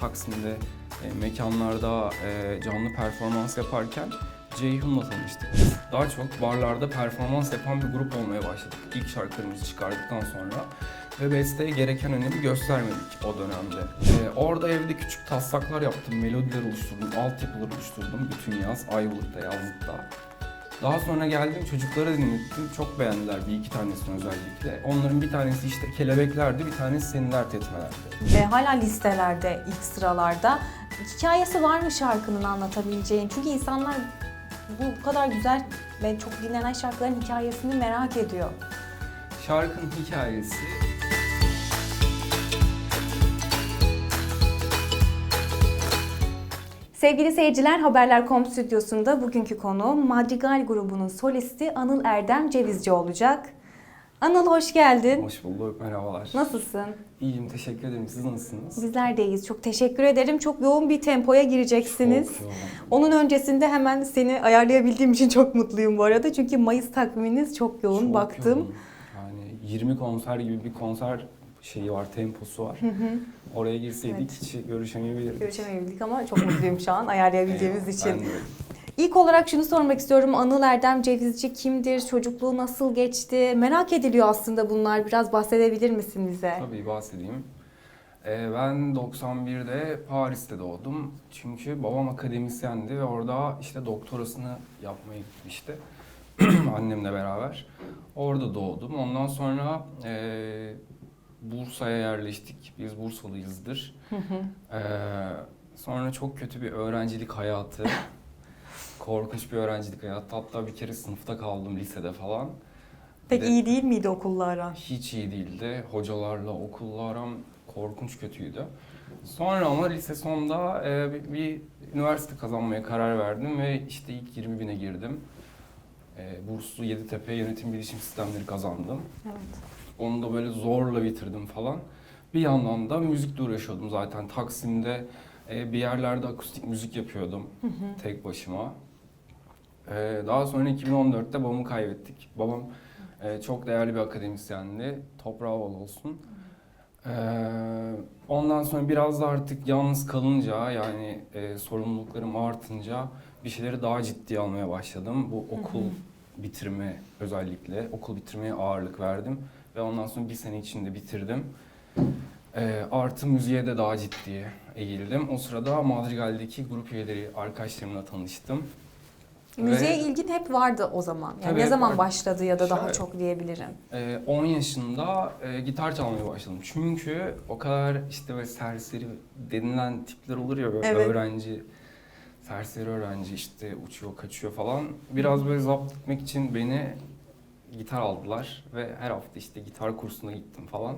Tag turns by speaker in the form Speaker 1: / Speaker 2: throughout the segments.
Speaker 1: Taksim'de e, mekanlarda e, canlı performans yaparken Ceyhun'la tanıştık. Daha çok barlarda performans yapan bir grup olmaya başladık. İlk şarkılarımızı çıkardıktan sonra ve besteye gereken önemi göstermedik o dönemde. E, orada evde küçük taslaklar yaptım, melodiler oluşturdum, altyapılar oluşturdum bütün yaz, Ayvalık'ta, yazlıkta. Daha sonra geldim çocuklara dinlettim. Çok beğendiler bir iki tanesini özellikle. Onların bir tanesi işte kelebeklerdi, bir tanesi seni dert etmelerdi.
Speaker 2: E, hala listelerde, ilk sıralarda. Hikayesi var mı şarkının anlatabileceğin? Çünkü insanlar bu kadar güzel ve çok dinlenen şarkıların hikayesini merak ediyor.
Speaker 1: Şarkının hikayesi
Speaker 2: Sevgili seyirciler, Haberler.com stüdyosunda bugünkü konuğum Madrigal grubunun solisti Anıl Erdem Cevizci olacak. Anıl hoş geldin.
Speaker 1: hoş bulduk, merhabalar.
Speaker 2: Nasılsın?
Speaker 1: İyiyim, teşekkür ederim. Siz nasılsınız?
Speaker 2: Bizler de iyiyiz. Çok teşekkür ederim. Çok yoğun bir tempoya gireceksiniz.
Speaker 1: Çok yoğun.
Speaker 2: Onun öncesinde hemen seni ayarlayabildiğim için çok mutluyum bu arada. Çünkü Mayıs takviminiz çok yoğun
Speaker 1: Çok
Speaker 2: baktım.
Speaker 1: yoğun. Yani 20 konser gibi bir konser şeyi var, temposu var. Oraya girseydik
Speaker 2: Evet.
Speaker 1: hiç görüşemeyebilirdik.
Speaker 2: Görüşemeyebildik ama çok mutluyum şu an ayarlayabildiğimiz için.
Speaker 1: ben de.
Speaker 2: İlk olarak şunu sormak istiyorum. Anıl Erdem Cevizci kimdir? Çocukluğu nasıl geçti? Merak ediliyor aslında bunlar. Biraz bahsedebilir misin bize?
Speaker 1: Tabii bahsedeyim. Ee, ben 91'de Paris'te doğdum. Çünkü babam akademisyendi ve orada işte doktorasını yapmaya gitmişti. Annemle beraber. Orada doğdum. Ondan sonra e, Bursa'ya yerleştik. Biz Bursalıyızdır. Ee, sonra çok kötü bir öğrencilik hayatı. Korkunç bir öğrencilik hayatı. Hatta bir kere sınıfta kaldım lisede falan.
Speaker 2: Pek
Speaker 1: de-
Speaker 2: iyi değil miydi okulla aran?
Speaker 1: hiç iyi değildi. Hocalarla, okulla aram korkunç kötüydü. Sonra ama lise sonunda e, bir, bir üniversite kazanmaya karar verdim ve işte ilk 20 bine girdim. E, burslu Yeditepe Yönetim Bilişim Sistemleri kazandım.
Speaker 2: Evet.
Speaker 1: Onu da böyle zorla bitirdim falan. Bir yandan da müzikle uğraşıyordum zaten. Taksim'de e, bir yerlerde akustik müzik yapıyordum tek başıma. E, daha sonra 2014'te babamı kaybettik. Babam e, çok değerli bir akademisyendi. Toprağı bol olsun. E, ondan sonra biraz da artık yalnız kalınca yani e, sorumluluklarım artınca bir şeyleri daha ciddiye almaya başladım. Bu okul bitirme özellikle okul bitirmeye ağırlık verdim ve ondan sonra bir sene içinde bitirdim. E, artı müziğe de daha ciddiye eğildim. O sırada Madrigal'deki grup üyeleri arkadaşlarımla tanıştım.
Speaker 2: Müziğe
Speaker 1: Ve-
Speaker 2: ilgin hep vardı o zaman. Yani
Speaker 1: Tabii
Speaker 2: ne
Speaker 1: hep
Speaker 2: zaman
Speaker 1: vardı.
Speaker 2: başladı ya da daha
Speaker 1: Şöyle.
Speaker 2: çok diyebilirim.
Speaker 1: Ee, 10 yaşında e, gitar çalmaya başladım. Çünkü o kadar işte böyle serseri denilen tipler olur ya böyle
Speaker 2: Evet.
Speaker 1: öğrenci, serseri öğrenci işte uçuyor kaçıyor falan. Biraz böyle zapt etmek için beni gitar aldılar ve her hafta işte gitar kursuna gittim falan.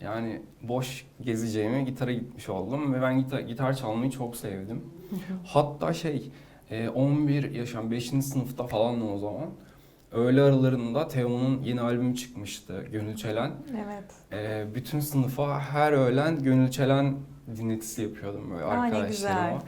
Speaker 1: Yani boş gezeceğime gitara gitmiş oldum ve ben gitar, gitar çalmayı çok sevdim. Hatta şey e, 11 yaşam 5. sınıfta falan o zaman. Öğle aralarında Teo'nun yeni albümü çıkmıştı Gönül Çelen.
Speaker 2: Evet.
Speaker 1: E, bütün sınıfa her öğlen Gönül Çelen dinletisi yapıyordum böyle
Speaker 2: Aa, ne
Speaker 1: arkadaşlarıma.
Speaker 2: güzel.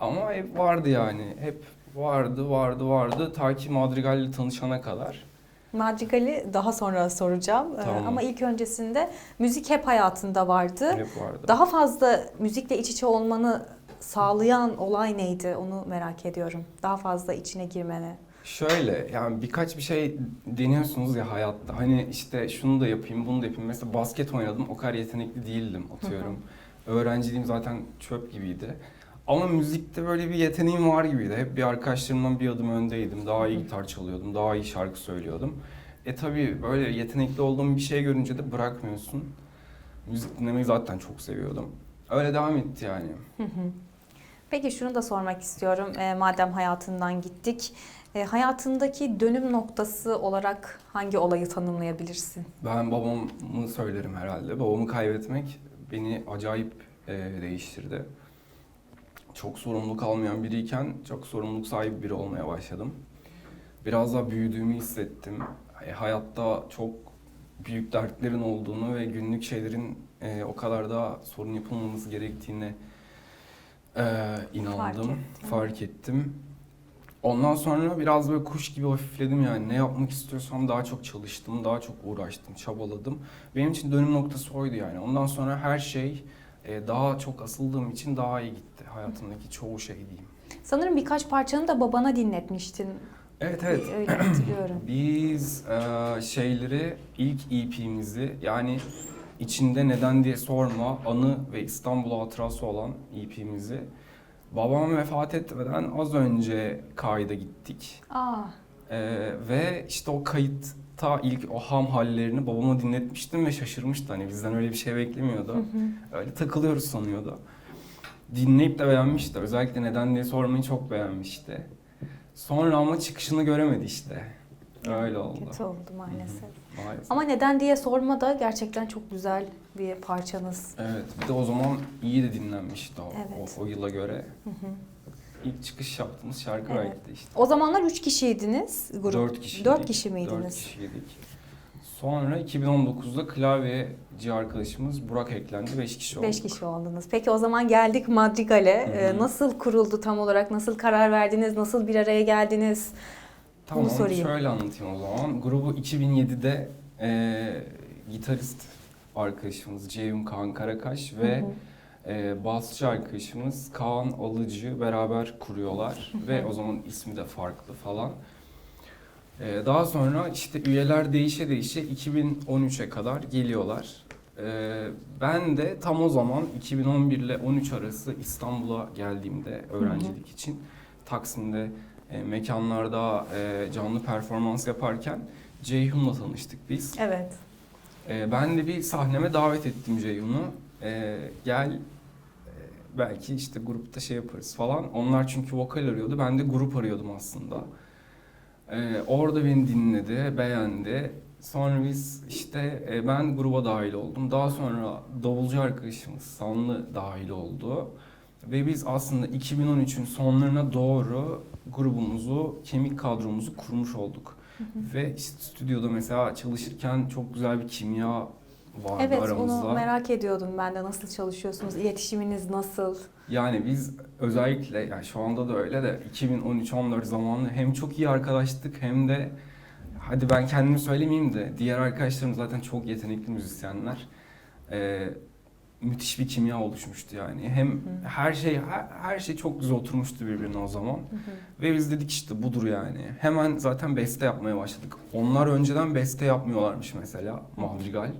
Speaker 1: Ama hep vardı yani. Hep vardı, vardı, vardı. Ta ki Madrigal ile tanışana kadar.
Speaker 2: Madrigal'i daha sonra soracağım. Ee,
Speaker 1: Tamam.
Speaker 2: Ama ilk öncesinde müzik hep hayatında vardı.
Speaker 1: Hep vardı.
Speaker 2: Daha fazla müzikle iç içe olmanı sağlayan olay neydi? Onu merak ediyorum. Daha fazla içine girmeni.
Speaker 1: Şöyle yani birkaç bir şey deniyorsunuz ya hayatta. Hani işte şunu da yapayım, bunu da yapayım. Mesela basket oynadım, o kadar yetenekli değildim atıyorum. Öğrenciliğim zaten çöp gibiydi. Ama müzikte böyle bir yeteneğim var gibiydi. Hep bir arkadaşlarımdan bir adım öndeydim. Daha iyi gitar çalıyordum, daha iyi şarkı söylüyordum. E tabii böyle yetenekli olduğum bir şey görünce de bırakmıyorsun. Müzik dinlemeyi zaten çok seviyordum. Öyle devam etti yani.
Speaker 2: Peki şunu da sormak istiyorum. Ee, madem hayatından gittik. e, hayatındaki dönüm noktası olarak hangi olayı tanımlayabilirsin?
Speaker 1: Ben babamı söylerim herhalde. Babamı kaybetmek beni acayip e, değiştirdi. Çok sorumluluk almayan biriyken çok sorumluluk sahibi biri olmaya başladım. Biraz daha büyüdüğümü hissettim. E, hayatta çok büyük dertlerin olduğunu ve günlük şeylerin e, o kadar da sorun yapılmaması gerektiğine e, inandım,
Speaker 2: Fark ettim.
Speaker 1: fark ettim. Ondan sonra biraz böyle kuş gibi hafifledim yani. Ne yapmak istiyorsam daha çok çalıştım, daha çok uğraştım, çabaladım. Benim için dönüm noktası oydu yani. Ondan sonra her şey e, daha çok asıldığım için daha iyi gitti hayatımdaki çoğu şey diyeyim.
Speaker 2: Sanırım birkaç parçanı da babana dinletmiştin.
Speaker 1: Evet evet.
Speaker 2: Öyle hatırlıyorum.
Speaker 1: Biz e, şeyleri ilk EP'mizi yani içinde neden diye sorma anı ve İstanbul hatırası olan EP'mizi babam vefat etmeden az önce kayda gittik.
Speaker 2: Aa,
Speaker 1: E, ve işte o kayıtta ilk o ham hallerini babama dinletmiştim ve şaşırmıştı. Hani bizden öyle bir şey beklemiyordu. Öyle takılıyoruz sanıyordu. Dinleyip de beğenmişti. Özellikle neden diye sormayı çok beğenmişti. Sonra ama çıkışını göremedi işte. Öyle oldu.
Speaker 2: kötü oldu maalesef.
Speaker 1: Maalesef.
Speaker 2: Ama neden diye sorma da gerçekten çok güzel bir parçanız.
Speaker 1: Evet, bir de o zaman iyi de dinlenmişti o,
Speaker 2: Evet.
Speaker 1: o, o yıla göre. İlk çıkış yaptığımız şarkı
Speaker 2: Evet.
Speaker 1: de işte.
Speaker 2: O zamanlar üç kişiydiniz grup.
Speaker 1: Dört kişiydik.
Speaker 2: Dört kişi miydiniz?
Speaker 1: Dört kişiydik. Sonra 2019'da klavyeci arkadaşımız Burak eklendi. Beş kişi olduk.
Speaker 2: Beş kişi oldunuz. Peki o zaman geldik Madrigal'e. Ee, nasıl kuruldu tam olarak? Nasıl karar verdiniz? Nasıl bir araya geldiniz?
Speaker 1: Tamam,
Speaker 2: Bunu sorayım.
Speaker 1: şöyle anlatayım o zaman. Grubu 2007'de e, gitarist arkadaşımız Ceyhun Kaan Karakaş ve
Speaker 2: Hı hı.
Speaker 1: E, basçı arkadaşımız Kaan Alıcı beraber kuruyorlar ve o zaman ismi de farklı falan. E, daha sonra işte üyeler değişe değişe 2013'e kadar geliyorlar. E, ben de tam o zaman 2011 ile 13 arası İstanbul'a geldiğimde öğrencilik için Taksim'de e, mekanlarda e, canlı performans yaparken Ceyhun'la tanıştık biz.
Speaker 2: Evet.
Speaker 1: E, ben de bir sahneme davet ettim Ceyhun'u. E, gel e, belki işte grupta şey yaparız falan. Onlar çünkü vokal arıyordu. Ben de grup arıyordum aslında. E, orada beni dinledi, beğendi. Sonra biz işte e, ben gruba dahil oldum. Daha sonra davulcu arkadaşımız Sanlı dahil oldu. Ve biz aslında 2013'ün sonlarına doğru grubumuzu, kemik kadromuzu kurmuş olduk. Ve işte stüdyoda mesela çalışırken çok güzel bir kimya vardı
Speaker 2: Evet
Speaker 1: aramızda.
Speaker 2: onu merak ediyordum ben de. Nasıl çalışıyorsunuz? İletişiminiz nasıl?
Speaker 1: Yani biz özellikle yani şu anda da öyle de 2013-14 zamanı hem çok iyi arkadaştık hem de hadi ben kendimi söylemeyeyim de diğer arkadaşlarım zaten çok yetenekli müzisyenler. Ee, müthiş bir kimya oluşmuştu yani. Hem her şey her, her şey çok güzel oturmuştu birbirine o zaman. Ve biz dedik işte budur yani. Hemen zaten beste yapmaya başladık. Onlar önceden beste yapmıyorlarmış mesela Madrigal.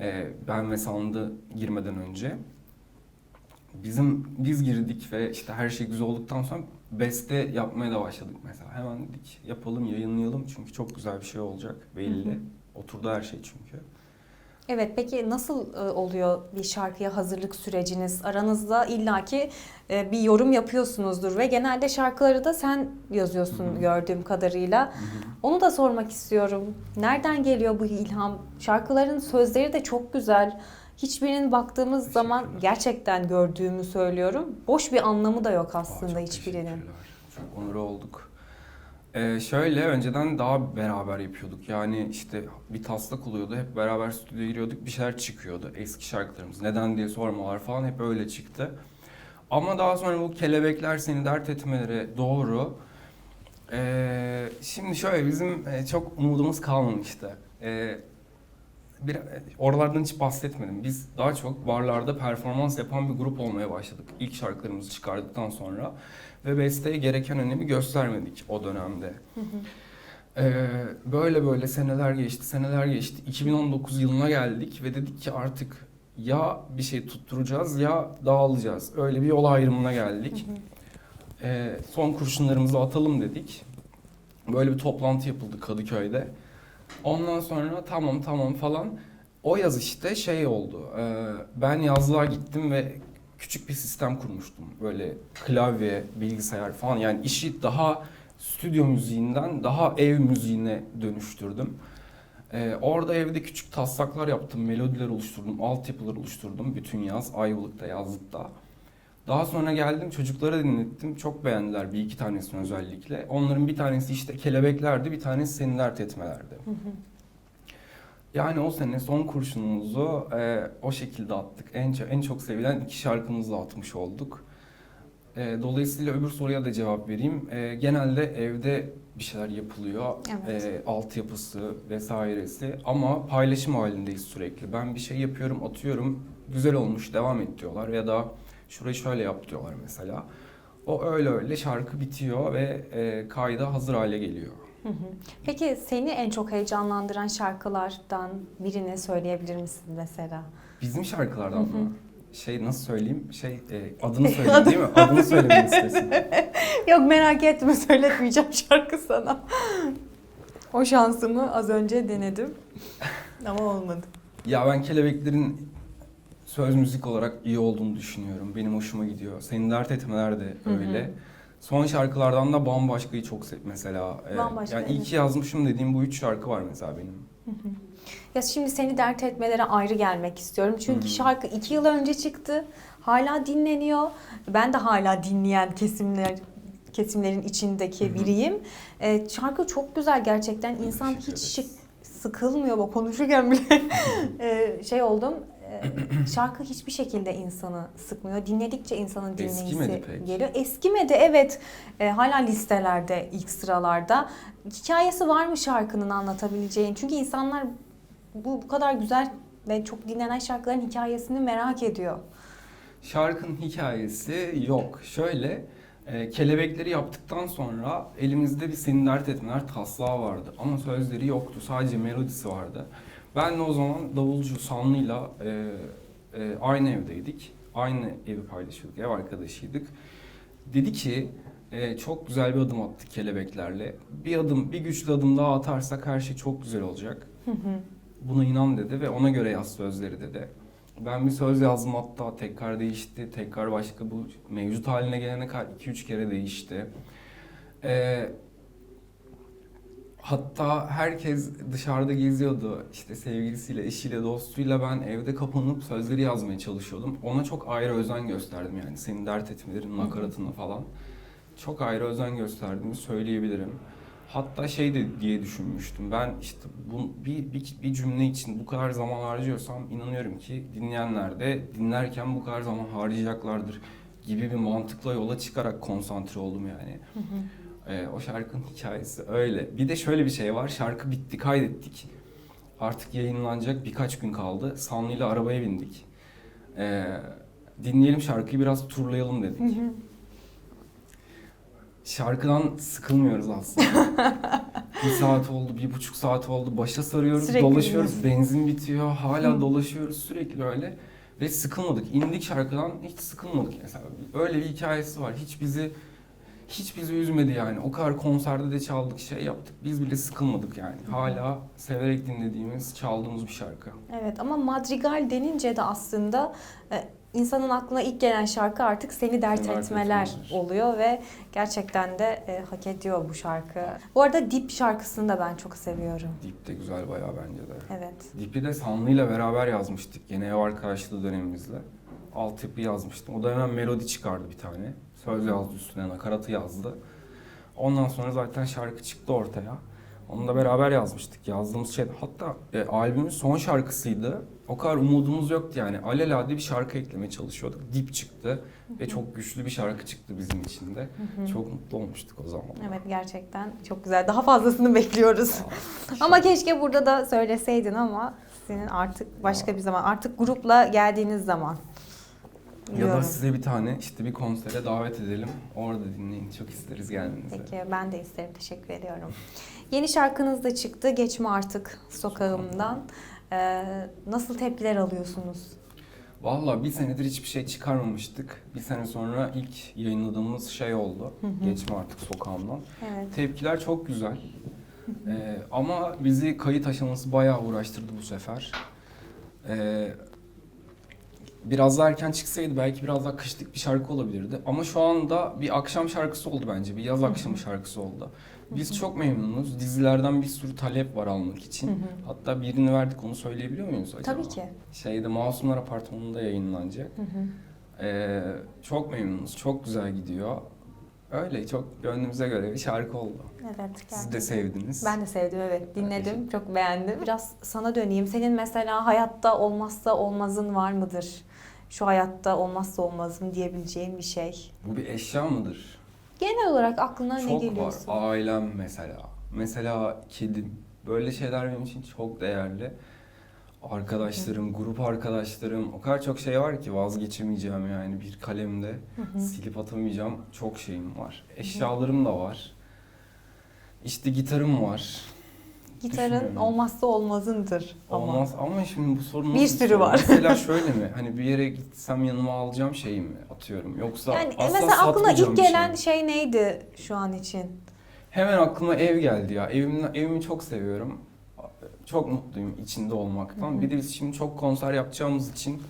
Speaker 1: Ee, ben ve Sandı girmeden önce. Bizim biz girdik ve işte her şey güzel olduktan sonra beste yapmaya da başladık mesela. Hemen dedik yapalım, yayınlayalım çünkü çok güzel bir şey olacak belli.
Speaker 2: Hı hı.
Speaker 1: Oturdu her şey çünkü.
Speaker 2: Evet peki nasıl e, oluyor bir şarkıya hazırlık süreciniz? Aranızda illaki e, bir yorum yapıyorsunuzdur ve genelde şarkıları da sen yazıyorsun
Speaker 1: Hı hı.
Speaker 2: gördüğüm kadarıyla. Onu da sormak istiyorum. Nereden geliyor bu ilham? Şarkıların sözleri de çok güzel. Hiçbirinin baktığımız zaman gerçekten gördüğümü söylüyorum. Boş bir anlamı da yok
Speaker 1: Aa,
Speaker 2: aslında
Speaker 1: çok
Speaker 2: hiçbirinin.
Speaker 1: Çok onur olduk. Ee, şöyle önceden daha beraber yapıyorduk. Yani işte bir taslak oluyordu. Hep beraber stüdyoya giriyorduk. Bir şeyler çıkıyordu. Eski şarkılarımız. Neden diye sormalar falan hep öyle çıktı. Ama daha sonra bu kelebekler seni dert etmeleri doğru. Ee, şimdi şöyle bizim e, çok umudumuz kalmamıştı. Ee, bir, oralardan hiç bahsetmedim. Biz daha çok barlarda performans yapan bir grup olmaya başladık. İlk şarkılarımızı çıkardıktan sonra. Ve besteye gereken önemi göstermedik o dönemde. Ee, böyle böyle seneler geçti, seneler geçti. 2019 yılına geldik ve dedik ki artık ya bir şey tutturacağız ya dağılacağız. Öyle bir yol ayrımına geldik. Ee, son kurşunlarımızı atalım dedik. Böyle bir toplantı yapıldı Kadıköy'de. Ondan sonra tamam tamam falan. O yaz işte şey oldu. Ee, ben yazlığa gittim ve küçük bir sistem kurmuştum. Böyle klavye, bilgisayar falan. Yani işi daha stüdyo müziğinden daha ev müziğine dönüştürdüm. Ee, orada evde küçük taslaklar yaptım, melodiler oluşturdum, altyapılar oluşturdum bütün yaz, Ayvalık'ta, yazlıkta. Daha sonra geldim çocuklara dinlettim. Çok beğendiler bir iki tanesini özellikle. Onların bir tanesi işte kelebeklerdi, bir tanesi seni dert etmelerdi. Yani o sene son kurşunumuzu e, o şekilde attık. En çok, en çok sevilen iki şarkımızla atmış olduk. E, dolayısıyla öbür soruya da cevap vereyim. E, genelde evde bir şeyler yapılıyor.
Speaker 2: Evet.
Speaker 1: E, altyapısı vesairesi ama paylaşım halindeyiz sürekli. Ben bir şey yapıyorum, atıyorum. güzel olmuş devam et diyorlar ya da şurayı şöyle yap diyorlar mesela. O öyle öyle şarkı bitiyor ve e, kayda hazır hale geliyor.
Speaker 2: Hı hı. Peki seni en çok heyecanlandıran şarkılardan birini söyleyebilir misin mesela?
Speaker 1: Bizim şarkılardan
Speaker 2: Hı hı.
Speaker 1: mı? Şey nasıl söyleyeyim? Şey e, adını söyleyeyim değil mi? Adını söylemeni istesin.
Speaker 2: Yok merak etme söyletmeyeceğim şarkı sana. O şansımı az önce denedim. Ama olmadı.
Speaker 1: Ya ben kelebeklerin söz müzik olarak iyi olduğunu düşünüyorum. Benim hoşuma gidiyor. Senin dert etmeler de
Speaker 2: Hı hı.
Speaker 1: öyle. Son şarkılardan da Bambaşka'yı çok sev mesela. Ee,
Speaker 2: Bambaşka,
Speaker 1: yani iyi
Speaker 2: evet.
Speaker 1: ki yazmışım dediğim bu üç şarkı var mesela benim.
Speaker 2: Ya şimdi seni dert etmelere ayrı gelmek istiyorum. Çünkü
Speaker 1: Hı hı.
Speaker 2: şarkı iki yıl önce çıktı. Hala dinleniyor. Ben de hala dinleyen kesimler kesimlerin içindeki biriyim. Ee, şarkı çok güzel gerçekten. İnsan hiç şık- sıkılmıyor bak konuşurken bile Ee, şey oldum. Ee, şarkı hiçbir şekilde insanı sıkmıyor. Dinledikçe insanın dinleyisi
Speaker 1: Eskimedi pek.
Speaker 2: geliyor. Eskimedi evet. Ee, hala listelerde ilk sıralarda. Hikayesi var mı şarkının anlatabileceğin? Çünkü insanlar bu, bu kadar güzel ve çok dinlenen şarkıların hikayesini merak ediyor.
Speaker 1: Şarkının hikayesi yok. Şöyle e, kelebekleri yaptıktan sonra elimizde bir senin dert etmeler taslağı vardı. Ama sözleri yoktu. Sadece melodisi vardı. Ben de o zaman davulcu Sanlı'yla e, e, aynı evdeydik. Aynı evi paylaşıyorduk. Ev arkadaşıydık. Dedi ki e, çok güzel bir adım attık kelebeklerle. Bir adım, bir güçlü adım daha atarsak her şey çok güzel olacak. Buna inan dedi ve ona göre yaz sözleri dedi. Ben bir söz yazdım hatta tekrar değişti. Tekrar başka bu mevcut haline gelene kadar 2-3 kere değişti. Ee, hatta herkes dışarıda geziyordu. İşte sevgilisiyle, eşiyle, dostuyla ben evde kapanıp sözleri yazmaya çalışıyordum. Ona çok ayrı özen gösterdim yani. Senin dert etmelerin nakaratını falan. Çok ayrı özen gösterdiğimi söyleyebilirim. Hatta şey de diye düşünmüştüm. Ben işte bu bir, bir, bir cümle için bu kadar zaman harcıyorsam inanıyorum ki dinleyenler de dinlerken bu kadar zaman harcayacaklardır gibi bir mantıkla yola çıkarak konsantre oldum yani. Ee, o şarkının hikayesi öyle. Bir de şöyle bir şey var. Şarkı bitti, kaydettik. Artık yayınlanacak birkaç gün kaldı. Sanlı ile arabaya bindik. Ee, dinleyelim şarkıyı biraz turlayalım dedik. Şarkıdan sıkılmıyoruz aslında. bir saat oldu, bir buçuk saat oldu. Başa sarıyoruz,
Speaker 2: Sürekli
Speaker 1: dolaşıyoruz.
Speaker 2: dinliyorsun.
Speaker 1: Benzin bitiyor. Hala
Speaker 2: Hı.
Speaker 1: dolaşıyoruz sürekli öyle. Ve sıkılmadık. İndik şarkıdan hiç sıkılmadık mesela. Öyle bir hikayesi var. Hiç bizi hiç bizi üzmedi yani. O kadar konserde de çaldık, şey yaptık. Biz bile sıkılmadık yani. Hala severek dinlediğimiz, çaldığımız bir şarkı.
Speaker 2: Evet ama madrigal denince de aslında e, insanın aklına ilk gelen şarkı artık seni dert
Speaker 1: dert
Speaker 2: etmeler
Speaker 1: etmeler.
Speaker 2: oluyor ve gerçekten de e, hak ediyor bu şarkı. Bu arada Dip şarkısını da ben çok seviyorum.
Speaker 1: Deep de güzel bayağı bence de.
Speaker 2: Evet.
Speaker 1: Deep'i de Sanlı'yla beraber yazmıştık. Yine ev arkadaşlığı dönemimizde. Altyapı yazmıştım. O da hemen melodi çıkardı bir tane. Söz yazdı üstüne, nakaratı yazdı. Ondan sonra zaten şarkı çıktı ortaya. Onu da beraber yazmıştık. Yazdığımız şey hatta e, albümün son şarkısıydı. O kadar umudumuz yoktu yani. Alelade bir şarkı eklemeye çalışıyorduk. Dip çıktı ve çok güçlü bir şarkı çıktı bizim için de. Çok mutlu olmuştuk o zaman.
Speaker 2: Evet gerçekten çok güzel. Daha fazlasını bekliyoruz.
Speaker 1: Aa,
Speaker 2: Ama keşke burada da söyleseydin ama senin artık başka bir zaman, artık grupla geldiğiniz zaman.
Speaker 1: Ya da size bir tane işte bir konsere davet edelim. Orada dinleyin. Çok isteriz gelmenizi.
Speaker 2: Peki ben de isterim. Teşekkür ediyorum. Yeni şarkınız da çıktı. Geçme artık sokağımdan. Ee, nasıl tepkiler alıyorsunuz?
Speaker 1: Valla bir senedir hiçbir şey çıkarmamıştık. Bir sene sonra ilk yayınladığımız şey oldu. Geçme artık sokağımdan.
Speaker 2: Evet.
Speaker 1: Tepkiler çok güzel. Ee, ama bizi kayıt aşaması bayağı uğraştırdı bu sefer. Ee, biraz daha erken çıksaydı belki biraz daha kışlık bir şarkı olabilirdi. Ama şu anda bir akşam şarkısı oldu bence. Bir yaz akşamı şarkısı oldu. Biz çok memnunuz. Dizilerden bir sürü talep var almak için.
Speaker 2: Hı hı.
Speaker 1: Hatta birini verdik onu söyleyebiliyor muyuz acaba?
Speaker 2: Tabii ki.
Speaker 1: Şeyde Masumlar Apartmanı'nda yayınlanacak.
Speaker 2: Hı hı.
Speaker 1: Ee, çok memnunuz. Çok güzel gidiyor. Öyle çok gönlümüze göre bir şarkı oldu.
Speaker 2: Evet.
Speaker 1: Siz de
Speaker 2: gerçekten.
Speaker 1: sevdiniz.
Speaker 2: Ben de sevdim evet. Dinledim. Çok beğendim. Biraz sana döneyim. Senin mesela hayatta olmazsa olmazın var mıdır? Şu hayatta olmazsa olmazım diyebileceğin bir şey.
Speaker 1: Bu bir eşya mıdır?
Speaker 2: Genel olarak aklına ne
Speaker 1: çok var. Ailem mesela. Mesela kedim. Böyle şeyler benim için çok değerli. arkadaşlarım, grup arkadaşlarım o kadar çok şey var ki vazgeçemeyeceğim yani bir kalemde silip atamayacağım çok şeyim var. Eşyalarım da var. İşte gitarım var.
Speaker 2: Gitarın olmazsa olmazındır ama.
Speaker 1: Olmaz ama şimdi bu sorun
Speaker 2: Bir sürü
Speaker 1: sorun?
Speaker 2: var.
Speaker 1: Mesela şöyle mi? Hani bir yere gitsem yanıma alacağım şey mi atıyorum? Yoksa
Speaker 2: Yani
Speaker 1: asla
Speaker 2: mesela aklına ilk
Speaker 1: şey
Speaker 2: gelen
Speaker 1: mi?
Speaker 2: şey neydi şu an için?
Speaker 1: Hemen aklıma ev geldi ya. Evimden, evimi çok seviyorum. Çok mutluyum içinde olmaktan.
Speaker 2: Hı hı.
Speaker 1: Bir de biz şimdi çok konser yapacağımız için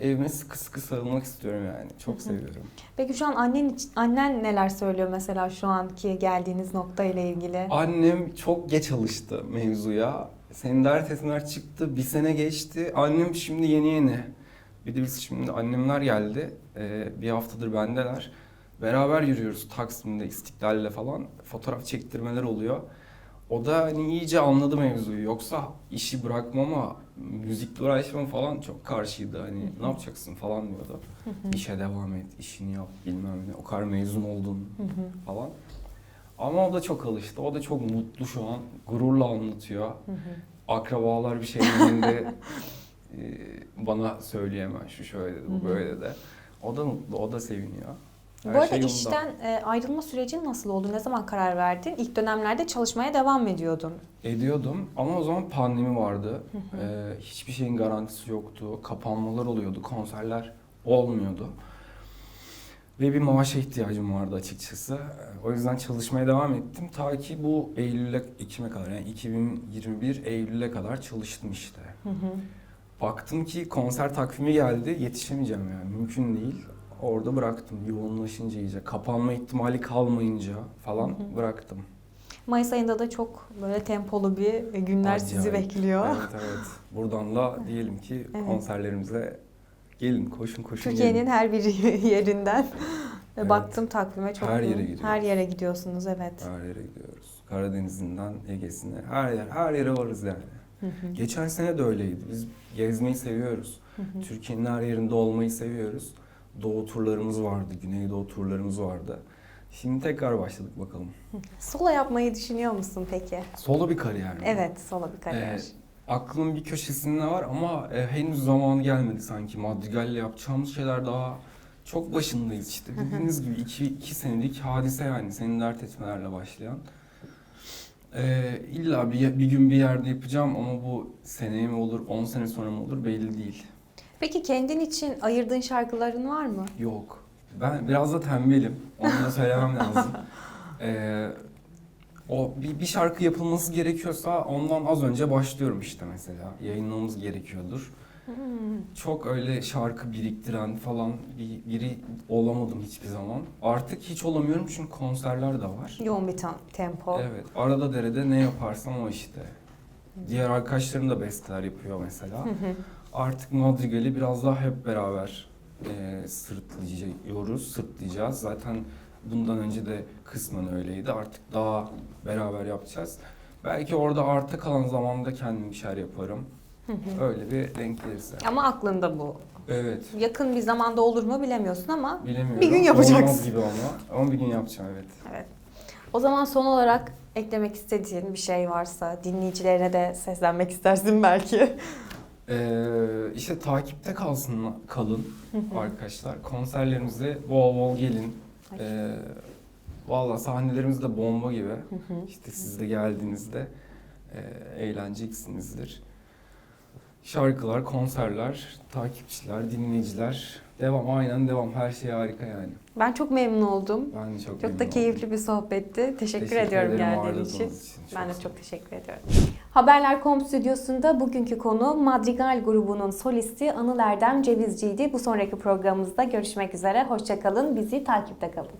Speaker 1: evime sıkı sıkı sarılmak istiyorum yani. Çok seviyorum.
Speaker 2: Peki şu an annen için- annen neler söylüyor mesela şu anki geldiğiniz nokta ile ilgili?
Speaker 1: Annem çok geç alıştı mevzuya. Senin dert etmeler çıktı. Bir sene geçti. Annem şimdi yeni yeni. Bir de biz şimdi annemler geldi. Ee, bir haftadır bendeler. Beraber yürüyoruz Taksim'de, İstiklal'le falan. Fotoğraf çektirmeler oluyor. O da hani iyice anladı mevzuyu. Yoksa işi bırakmama, müzikle uğraşmam falan çok karşıydı. Hani ne yapacaksın falan diyordu. İşe devam et, işini yap, bilmem ne. O kadar mezun oldun falan. Ama o da çok alıştı. O da çok mutlu şu an. Gururla anlatıyor. Akrabalar bir şeylerinde e, bana söyleyemem. Şu şöyle
Speaker 2: hı.
Speaker 1: bu böyle de. O da mutlu, o da seviniyor. Her
Speaker 2: Bu arada
Speaker 1: şey
Speaker 2: işten e, ayrılma sürecin nasıl oldu? Ne zaman karar verdin? İlk dönemlerde çalışmaya devam ediyordun?
Speaker 1: Ediyordum ama o zaman pandemi vardı. Ee, hiçbir şeyin garantisi yoktu. Kapanmalar oluyordu, konserler olmuyordu. Ve bir maaşa ihtiyacım vardı açıkçası. Ee, O yüzden çalışmaya devam ettim. Ta ki bu Eylül'e, Ekim'e kadar yani 2021 Eylül'e kadar çalıştım işte.
Speaker 2: Hı hı.
Speaker 1: Baktım ki konser takvimi geldi, yetişemeyeceğim yani mümkün değil. Orada bıraktım yoğunlaşınca iyice, kapanma ihtimali kalmayınca falan
Speaker 2: Hı hı.
Speaker 1: bıraktım.
Speaker 2: Mayıs ayında da çok böyle tempolu bir günler sizi
Speaker 1: Acayip.
Speaker 2: bekliyor.
Speaker 1: Evet evet. Buradan da diyelim ki
Speaker 2: Evet.
Speaker 1: konserlerimize gelin, koşun koşun
Speaker 2: Türkiye'nin her bir yerinden
Speaker 1: Evet.
Speaker 2: baktım takvime çok
Speaker 1: Her yere gidiyoruz.
Speaker 2: Her yere gidiyorsunuz evet.
Speaker 1: Her yere gidiyoruz. Karadeniz'inden Ege'sine her yer her yere varız yani.
Speaker 2: Hı hı,
Speaker 1: Geçen sene de öyleydi. Biz gezmeyi seviyoruz. Türkiye'nin her yerinde olmayı seviyoruz. Doğu turlarımız vardı, Güneydoğu turlarımız vardı. Şimdi tekrar başladık bakalım.
Speaker 2: Solo yapmayı düşünüyor musun peki?
Speaker 1: Solo bir kariyer mi?
Speaker 2: Evet, solo bir kariyer.
Speaker 1: Evet. Aklımın bir köşesinde var ama e, henüz zamanı gelmedi sanki. Madrigal'le yapacağımız şeyler daha çok başındayız işte. Dediğiniz gibi iki, iki senelik hadise yani. Senin dert etmelerle başlayan. E, illa bir, bir gün bir yerde yapacağım ama bu seneye mi olur, 10 sene sonra mı olur belli değil.
Speaker 2: Peki kendin için ayırdığın şarkıların var mı?
Speaker 1: Yok. Ben biraz da tembelim. Onu da söylemem lazım. Ee, o bir, bir şarkı yapılması gerekiyorsa ondan az önce başlıyorum işte mesela. Yayınlamamız gerekiyordur.
Speaker 2: Hmm.
Speaker 1: Çok öyle şarkı biriktiren falan bir, biri olamadım hiçbir zaman. Artık hiç olamıyorum çünkü konserler de var.
Speaker 2: Yoğun bir tam- tempo.
Speaker 1: Evet. Arada derede ne yaparsam o işte. Diğer arkadaşlarım da besteler yapıyor mesela. Artık Madrigal'i biraz daha hep beraber e, sırtlayacağız, sırtlayacağız. Zaten bundan önce de kısmen öyleydi. Artık daha beraber yapacağız. Belki orada arta kalan zamanda kendim bir şeyler yaparım. Öyle bir denk gelirse.
Speaker 2: Ama aklında bu.
Speaker 1: Evet.
Speaker 2: Yakın bir zamanda olur mu bilemiyorsun ama
Speaker 1: Bilemiyorum.
Speaker 2: Bir gün yapacaksın.
Speaker 1: Olmaz gibi ama. Ama bir gün yapacağım evet.
Speaker 2: evet. O zaman son olarak eklemek istediğin bir şey varsa dinleyicilerine de seslenmek istersin belki.
Speaker 1: Ee, işte takipte kalsın kalın arkadaşlar. Konserlerimize bol bol gelin. Ee, Valla sahnelerimiz de bomba gibi. İşte siz de geldiğinizde e, eğleneceksinizdir. Şarkılar, konserler, takipçiler, dinleyiciler. Devam, aynen devam. Her şey harika yani.
Speaker 2: Ben çok memnun oldum.
Speaker 1: Ben de çok
Speaker 2: Çok
Speaker 1: memnun
Speaker 2: da
Speaker 1: oldum.
Speaker 2: keyifli bir sohbetti. Teşekkür,
Speaker 1: Teşekkür
Speaker 2: ediyorum geldiğin için.
Speaker 1: için.
Speaker 2: Ben de çok teşekkür ediyorum. Haberler.com stüdyosunda bugünkü konu Madrigal grubunun solisti Anıl Erdem Cevizci'ydi. Bu sonraki programımızda görüşmek üzere. Hoşçakalın. Bizi takipte kalın.